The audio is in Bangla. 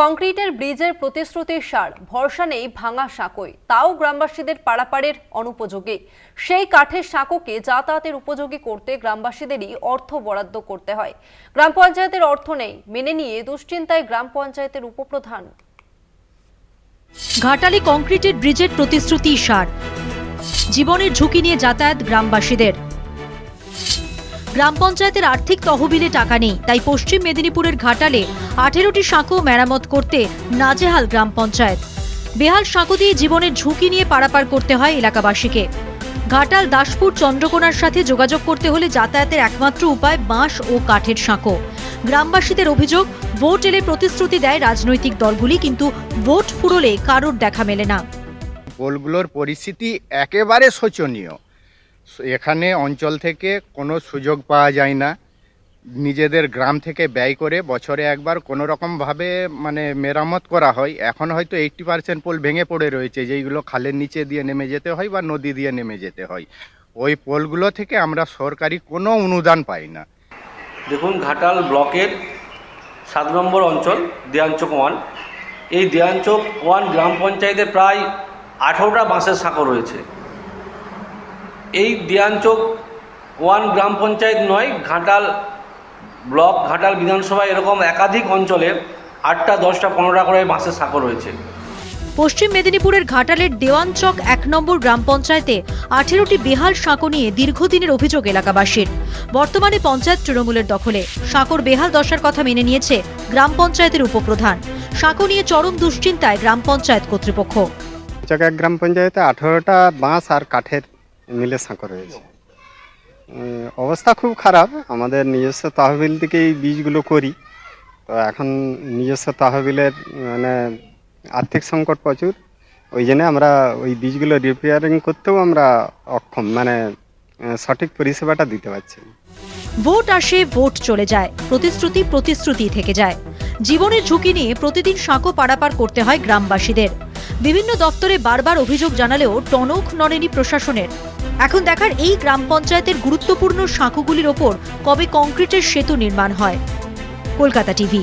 কংক্রিটের ব্রিজের প্রতিশ্রুতির সার, ভরসা নেই ভাঙা সাঁকোয়। তাও গ্রামবাসীদের পারাপারের অনুপযোগী। সেই কাঠের সাঁকোকে যাতায়াতের উপযোগী করতে গ্রামবাসীদেরই অর্থ বরাদ্দ করতে হয়। গ্রাম পঞ্চায়েতের অর্থ নেই, মেনে নিয়ে দুশ্চিন্তায় গ্রাম পঞ্চায়েতের উপপ্রধান। ঘাটালি কংক্রিটের ব্রিজের প্রতিশ্রুতি সার। জীবনের ঝুঁকি নিয়ে যাতায়াত গ্রামবাসীদের। গ্রাম পঞ্চায়েতের আর্থিক তহবিলে টাকা নেই, তাই পশ্চিম মেদিনীপুরের ঘাটালে আঠেরোটি সাঁকো মেরামত করতে নাজেহাল গ্রাম পঞ্চায়েত। বেহাল সাঁকো দিয়ে জীবনের ঝুঁকি নিয়ে পারাপার করতে হয় এলাকাবাসীকে। ঘাটাল, দাসপুর, চন্দ্রকোনার সাথে যোগাযোগ করতে হলে যাতায়াতের একমাত্র উপায় বাঁশ ও কাঠের সাঁকো। গ্রামবাসীদের অভিযোগ, ভোট এলে প্রতিশ্রুতি দেয় রাজনৈতিক দলগুলি, কিন্তু ভোট ফুরলে কারোর দেখা মেলে না। পোলগুলোর পরিস্থিতি একেবারে শোচনীয়। এখানে অঞ্চল থেকে কোনো সুযোগ পাওয়া যায় না। নিজেদের গ্রাম থেকে ব্যয় করে বছরে একবার কোনো রকমভাবে মানে মেরামত করা হয়। এখন হয়তো এইট্টি পার্সেন্ট পোল ভেঙে পড়ে রয়েছে, যেইগুলো খালের নিচে দিয়ে নেমে যেতে হয় বা নদী দিয়ে নেমে যেতে হয়। ওই পোলগুলো থেকে আমরা সরকারি কোনো অনুদান পাই না। দেখুন, ঘাটাল ব্লকের সাত নম্বর অঞ্চল দেয়াঞ্চক ওয়ান। এই দেয়াঞ্চক ওয়ান গ্রাম পঞ্চায়েতে প্রায় আঠেরোটা বাঁশের সাঁকো রয়েছে। এই দেয়াঞ্চক ওয়ান গ্রাম পঞ্চায়েত নয় ঘাটাল ব্লক ঘাটাল বিধানসভায় এরকম একাধিক অঞ্চলে আটটা দশটা পনেরোটা করে বাঁশের সাঁকো রয়েছে। পশ্চিম মেদিনীপুরের ঘাটালের দেওয়ানচক এক নম্বর গ্রাম পঞ্চায়েতে আঠেরোটি বেহাল সাঁকো নিয়ে দীর্ঘদিনের অভিযোগ এলাকাবাসীর। বর্তমানে পঞ্চায়েত তৃণমূলের দখলে। সাঁকোর বেহাল দশার কথা মেনে নিয়েছে গ্রাম পঞ্চায়েতের উপপ্রধান। সাঁকো নিয়ে চরম দুশ্চিন্তায় গ্রাম পঞ্চায়েত কর্তৃপক্ষ। চকা গ্রাম পঞ্চায়েতে আঠারোটা বাঁশ আর কাঠের মিলে সাঁকো রয়েছে। অবস্থা খুব খারাপ। আমাদের নিজস্ব তহবিল থেকেই বীজগুলো করি। তো এখন নিজস্ব তহবিলের মানে আর্থিক সংকট প্রচুর। ওই জন্য আমরা ওই বীজগুলো রিপেয়ারিং করতেও আমরা অক্ষম মানে সঠিক পরিষেবাটা দিতে পারছি। ভোট আসে, ভোট চলে যায়। প্রতিশ্রুতি প্রতিশ্রুতি থেকে যায়। জীবনের ঝুঁকি নিয়ে প্রতিদিন সাঁকো পারাপার করতে হয় গ্রামবাসীদের। বিভিন্ন দপ্তরে বারবার অভিযোগ জানালেও টনক নড়েনি প্রশাসনের। এখন দেখার এই গ্রাম পঞ্চায়েতের গুরুত্বপূর্ণ সাঁকুগুলির ওপর কবে কংক্রিটের সেতু নির্মাণ হয়। কলকাতা টিভি।